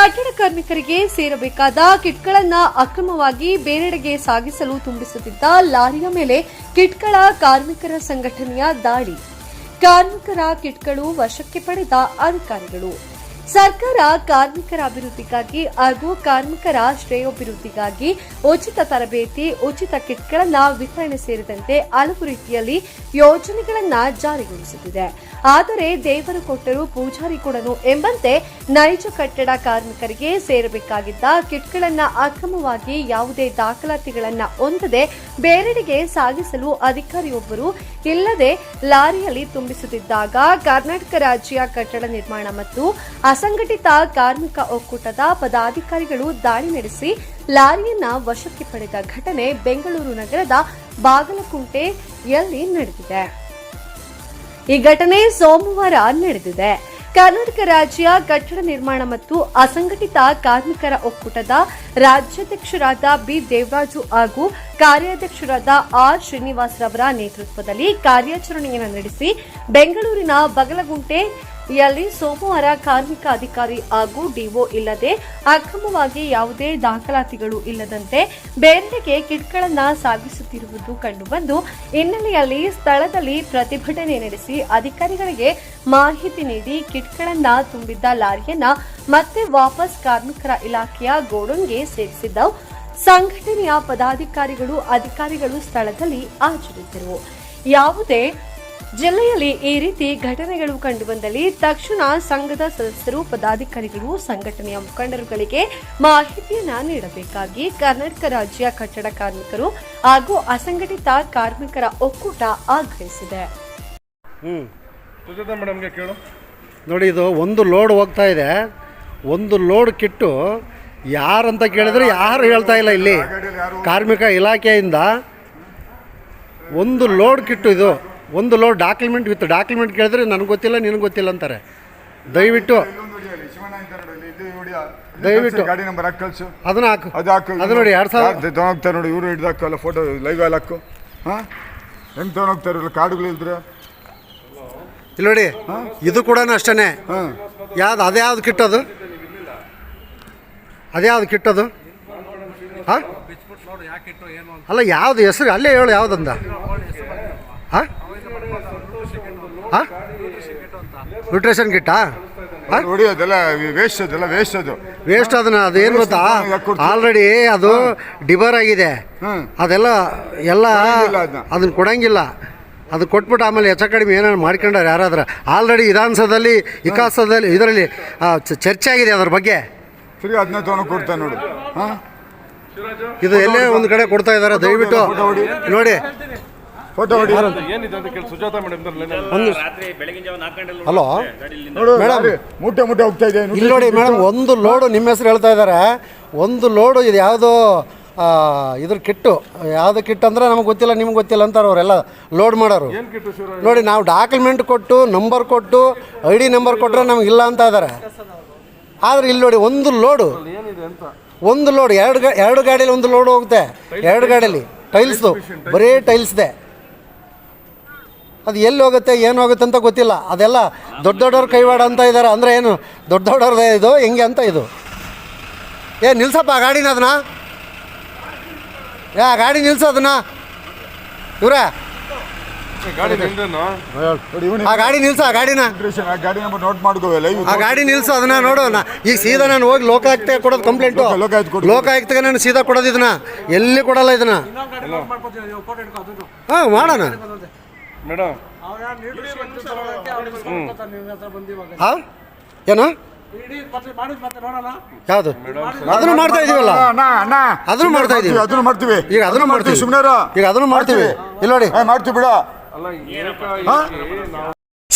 ಕಟ್ಟಡ ಕಾರ್ಮಿಕರಿಗೆ ಸೇರಬೇಕಾದ ಕಿಟ್ಗಳನ್ನು ಅಕ್ರಮವಾಗಿ ಬೇರೆಡೆಗೆ ಸಾಗಿಸಲು ತುಂಬಿಸುತ್ತಿದ್ದ ಲಾರಿಯ ಮೇಲೆ ಕಿಟ್ಗಳ ಕಾರ್ಮಿಕರ ಸಂಘಟನೆಯ ದಾಳಿ. ಕಾರ್ಮಿಕರ ಕಿಟ್ಗಳು ವಶಕ್ಕೆ ಪಡೆದ ಅಧಿಕಾರಿಗಳು. ಸರ್ಕಾರ ಕಾರ್ಮಿಕರ ಅಭಿವೃದ್ಧಿಗಾಗಿ ಹಾಗೂ ಕಾರ್ಮಿಕರ ಶ್ರೇಯೋಭಿವೃದ್ಧಿಗಾಗಿ ಉಚಿತ ತರಬೇತಿ, ಉಚಿತ ಕಿಟ್ಗಳನ್ನ ವಿತರಣೆ ಸೇರಿದಂತೆ ಹಲವು ರೀತಿಯಲ್ಲಿ ಯೋಜನೆಗಳನ್ನ ಜಾರಿಗೊಳಿಸುತ್ತಿದೆ. ಆದರೆ ದೇವರು ಕೊಟ್ಟರು ಪೂಜಾರಿ ಕೊಡನು ಎಂಬಂತೆ ನೈಜ ಕಟ್ಟಡ ಕಾರ್ಮಿಕರಿಗೆ ಸೇರಬೇಕಾಗಿದ್ದ ಕಿಟ್ಗಳನ್ನ ಅಕ್ರಮವಾಗಿ ಯಾವುದೇ ದಾಖಲಾತಿಗಳನ್ನ ಹೊಂದದೆ ಬೇರೆಡೆಗೆ ಸಾಗಿಸಲು ಅಧಿಕಾರಿಯೊಬ್ಬರು ಇಲ್ಲದೆ ಲಾರಿಯಲ್ಲಿ ತುಂಬಿಸುತ್ತಿದ್ದಾಗ ಕರ್ನಾಟಕ ರಾಜ್ಯ ಕಟ್ಟಡ ನಿರ್ಮಾಣ ಮತ್ತು ಅಸಂಘಟಿತ ಕಾರ್ಮಿಕ ಒಕ್ಕೂಟದ ಪದಾಧಿಕಾರಿಗಳು ದಾಳಿ ನಡೆಸಿ ಲಾರಿಯನ್ನ ವಶಕ್ಕೆ ಪಡೆದ ಘಟನೆ ಬೆಂಗಳೂರು ನಗರದ ಬಾಗಲಕುಂಟೆಯಲ್ಲಿ ನಡೆದಿದೆ. ಈ ಘಟನೆ ಸೋಮವಾರ ನಡೆದಿದೆ. ಕರ್ನಾಟಕ ರಾಜ್ಯ ಕಟ್ಟಡ ನಿರ್ಮಾಣ ಮತ್ತು ಅಸಂಘಟಿತ ಕಾರ್ಮಿಕರ ಒಕ್ಕೂಟದ ರಾಜ್ಯಾಧ್ಯಕ್ಷರಾದ ಬಿ ದೇವರಾಜು ಹಾಗೂ ಕಾರ್ಯಾಧ್ಯಕ್ಷರಾದ ಆರ್ ಶ್ರೀನಿವಾಸರವರ ನೇತೃತ್ವದಲ್ಲಿ ಕಾರ್ಯಾಚರಣೆಯನ್ನು ನಡೆಸಿ ಬೆಂಗಳೂರಿನ ಬಗಲಗುಂಟೆಯಲ್ಲಿ ಸೋಮವಾರ ಕಾರ್ಮಿಕ ಅಧಿಕಾರಿ ಹಾಗೂ ಡಿಒ ಇಲ್ಲದೆ ಅಕ್ರಮವಾಗಿ ಯಾವುದೇ ದಾಖಲಾತಿಗಳು ಇಲ್ಲದಂತೆ ಬೇರೆಡೆಗೆ ಕಿಟ್ಗಳನ್ನು ಸಾಗಿಸುತ್ತಿರುವುದು ಕಂಡುಬಂದು ಹಿನ್ನೆಲೆಯಲ್ಲಿ ಸ್ಥಳದಲ್ಲಿ ಪ್ರತಿಭಟನೆ ನಡೆಸಿ ಅಧಿಕಾರಿಗಳಿಗೆ ಮಾಹಿತಿ ನೀಡಿ ಕಿಟ್ಗಳನ್ನ ತುಂಬಿದ್ದ ಲಾರಿಯನ್ನ ಮತ್ತೆ ವಾಪಸ್ ಕಾರ್ಮಿಕರ ಇಲಾಖೆಯ ಗೋಡನ್ಗೆ ಸೇರಿಸಿದ್ದವು. ಸಂಘಟನೆಯ ಪದಾಧಿಕಾರಿಗಳು, ಅಧಿಕಾರಿಗಳು ಸ್ಥಳದಲ್ಲಿ ಹಾಜರಿದ್ದರು. ಯಾವುದೇ ಜಿಲ್ಲೆಯಲ್ಲಿ ಈ ರೀತಿ ಘಟನೆಗಳು ಕಂಡುಬಂದಲ್ಲಿ ತಕ್ಷಣ ಸಂಘದ ಸದಸ್ಯರು ಪದಾಧಿಕಾರಿಗಳು ಸಂಘಟನೆಯ ಮುಖಂಡರುಗಳಿಗೆ ಮಾಹಿತಿಯನ್ನು ನೀಡಬೇಕಾಗಿ ಕರ್ನಾಟಕ ರಾಜ್ಯ ಕಟ್ಟಡ ಕಾರ್ಮಿಕರು ಹಾಗೂ ಅಸಂಘಟಿತ ಕಾರ್ಮಿಕರ ಒಕ್ಕೂಟ ಆಗ್ರಹಿಸಿದೆ. ನೋಡಿ ಇದು ಒಂದು ಲೋಡ್ ಹೋಗ್ತಾ ಇದೆ. ಒಂದು ಲೋಡ್ ಕಿಟ್ಟು ಯಾರಂತ ಕೇಳಿದ್ರೆ ಯಾರು ಹೇಳ್ತಾ ಇಲ್ಲ ಇಲ್ಲಿ. ಕಾರ್ಮಿಕ ಇಲಾಖೆಯಿಂದ ಒಂದು ಲೋಡ್ ಕಿಟ್ಟು ಇದು. ಒಂದು ಲೋಡ್ ಡಾಕ್ಯುಮೆಂಟ್ ವಿತ್ ಡಾಕ್ಯುಮೆಂಟ್ ಕೇಳಿದ್ರೆ ನನಗೆ ಗೊತ್ತಿಲ್ಲ ನಿನಗೆ ಗೊತ್ತಿಲ್ಲ ಅಂತಾರೆ. ದಯವಿಟ್ಟು ದಯವಿಟ್ಟು. ಗಾಡಿ ನಂಬರ್ ಹಾಕಿ ಕಳ್ಸು ಅದನ್ನ ಹಾಕು. ಅದು ಹಾಕು ಅದು ನೋಡಿ ಎರಡು ಸಾವಿರ ತಗೊಂಡೋಗ್ತಾರೆ ನೋಡಿ ಇವರು ಹಿಡ್ದು ಹಾಕಲ್ಲ ಫೋಟೋ ಲೈವ್ ಅಲ್ಲಿ ಹಾಕು. ಹಾಂ? ಹೆಂಗೆ ತಗೊಂಡೋಗ್ತಾರೆ ಇಲ್ಲ ಕಾರ್ಡುಗಳು ಇಲ್ದ್ರೆ? ಇಲ್ಲಿ ನೋಡಿ ಇದು ಕೂಡ ಅಷ್ಟೇ ಹಾಂ. ಯಾವ್ದು ಅದ್ಯಾವ್ದು ಕಿಟ್ಟದು? ಅದ್ಯಾವ್ದು ಕಿಟ್ಟದು? ಹಾಂ? ಅಲ್ಲ ಯಾವ್ದು ಹೆಸರು ಅಲ್ಲೇ ಹೇಳು ಯಾವುದಂದ. ಹಾಂ? ಹಾಂ? ನ್ಯೂಟ್ರಿಷನ್ ಕಿಟ್ಟಾ ಹಾಂ? ನೋಡಿ ಅದೆಲ್ಲ ವೇಸ್ಟ್ ಅದೆಲ್ಲ ವೇಸ್ಟ್ ಅದು. ವೇಸ್ಟ್ ಅದನ್ನ ಅದೇನು ಗೊತ್ತಾ? ಆಲ್ರೆಡಿ ಅದು ಡಿಬರ್ ಆಗಿದೆ. ಅದೆಲ್ಲ ಎಲ್ಲ. ಅದನ್ನ. ಕೊಡಂಗಿಲ್ಲ. ಅದು ಕೊಟ್ಬಿಟ್ಟು ಆಮೇಲೆ ಹೆಚ್ಚ ಕಡಿಮೆ ಏನಾರು ಮಾಡ್ಕೊಂಡಾರೆ ಯಾರಾದ್ರೆ. ಆಲ್ರೆಡಿ ವಿಧಾನಸೌಧದಲ್ಲಿ ವಿಕಾಸದಲ್ಲಿ ಇದರಲ್ಲಿ ಚರ್ಚೆ ಆಗಿದೆ ಅದ್ರ ಬಗ್ಗೆ. ಸರಿ ಅದನ್ನ ತೊಗೊಂಡು ಕೊಡ್ತಾನೆ ನೋಡು. ಹಾಂ? ಇದು ಎಲ್ಲೇ ಒಂದು ಕಡೆ ಕೊಡ್ತಾ ಇದ್ದಾರೆ ದಯವಿಟ್ಟು ನೋಡಿ. ಫೋಟೋ ಹೊಡಿ ಏನಿದೆ ಅಂತ ಕೇಳಿ ಸುಜಾತ ಮೇಡಮ್ ಒಂದು ರಾತ್ರಿ ಬೆಳಗಿನ ಜಾವ ನಾಲ್ಕು ಗಂಟೆ ಹಲೋ? ನೋಡು ಮೇಡಮ್. ಮುಟ್ಟೆ ಮೂಟೆ ಮೂಟೆ ಹೋಗ್ತಾ ಇದೆ ಇಲ್ಲಿ ನೋಡಿ ಮೇಡಮ್ ಒಂದು ಲೋಡು ನಿಮ್ಮ ಹೆಸರು ಹೇಳ್ತಾ ಇದ್ದಾರೆ. ಒಂದು ಲೋಡು ಇದು ಯಾವುದೋ ಇದ್ರ ಕಿಟ್ಟು. ಯಾವುದು ಕಿಟ್ ಅಂದ್ರೆ ನಮ್ಗೆ ಗೊತ್ತಿಲ್ಲ ನಿಮ್ಗೆ ಗೊತ್ತಿಲ್ಲ ಅಂತಾರೆ ಅವರೆಲ್ಲ ಲೋಡ್ ಮಾಡೋರು. ನೋಡಿ ನಾವು ಡಾಕ್ಯುಮೆಂಟ್ ಕೊಟ್ಟು ನಂಬರ್ ಕೊಟ್ಟು ಐ ಡಿ ನಂಬರ್ ಕೊಟ್ಟರೆ ನಮ್ಗೆ ಇಲ್ಲ ಅಂತ ಇದ್ದಾರೆ ಆದರೆ ಇಲ್ಲಿ ನೋಡಿ ಒಂದು ಲೋಡು ಒಂದು ಲೋಡ್ ಎರಡು ಗಾ ಎರಡು ಗಾಡಿಯಲ್ಲಿ ಒಂದು ಲೋಡ್ ಹೋಗುತ್ತೆ. ಎರಡು ಗಾಡೀಲಿ. ಟೈಲ್ಸ್ದು ಬರೀ ಟೈಲ್ಸ್ದೆ ಅದು ಎಲ್ಲಿ ಹೋಗುತ್ತೆ ಏನು ಹೋಗುತ್ತೆ ಅಂತ ಗೊತ್ತಿಲ್ಲ. ಅದೆಲ್ಲ ದೊಡ್ಡ ದೊಡ್ಡವ್ರ ಕೈವಾಡ ಅಂತ ಇದ್ದಾರೆ ಅಂದರೆ ಏನು ದೊಡ್ಡ ದೊಡ್ಡವ್ರದೇ ಇದು ಹೆಂಗೆ ಅಂತ ಇದು. ಏ ನಿಲ್ಸಪ್ಪ ಆ ಗಾಡಿನ ಅದನ್ನ? ಏ ಆ ಗಾಡಿ ನಿಲ್ಸು ಅದನ್ನ. ಇವ್ರೆ. ಆ ಗಾಡಿ ನಿಲ್ಸು ಆ ಗಾಡಿನ. ಆ ಗಾಡಿ ನಂಬರ್ ನೋಟ್ ಮಾಡ್ಕೋ ಲೈವ್ ಆ ಗಾಡಿ ನಿಲ್ಸು ಅದನ್ನ ನೋಡು. ನಾ ಈಗ ಸೀದಾ ನಾನು ಹೋಗಿ ಲೋಕಾಯುಕ್ತ ಕೊಡೋದು ಕಂಪ್ಲೇಂಟು ಲೋಕ- ಲೋಕಾಯುಕ್ತ. ಲೋಕಾಯುಕ್ತಗೆ ನಾನು ಸೀದಾ ಕೊಡೋದು ಇದನ್ನ. ಎಲ್ಲಿ ಕೊಡಲ್ಲ ಇದನ್ನ? ಹಾಂ ಮಾಡೋಣ. ಮೇಡಮ್. ಹಾಂ? ಏನು? ಯಾವುದು? ಅದನ್ನು ಮಾಡ್ತಾ ಇದೀವಲ್ಲ? ಅಣ್ಣ ಅಣ್ಣ. ಅದನ್ನು ಮಾಡ್ತಾ ಇದೀವಿ. ಅದನ್ನು ಮಾಡ್ತೀವಿ. ಈಗ ಅದನ್ನು ಮಾಡ್ತೀವಿ ಸುಮ್ಮನೆ ಈಗ ಅದನ್ನು ಮಾಡ್ತೀವಿ. ಇಲ್ಲ ನೋಡಿ. ಮಾಡ್ತೀವಿ ಬಿಡ.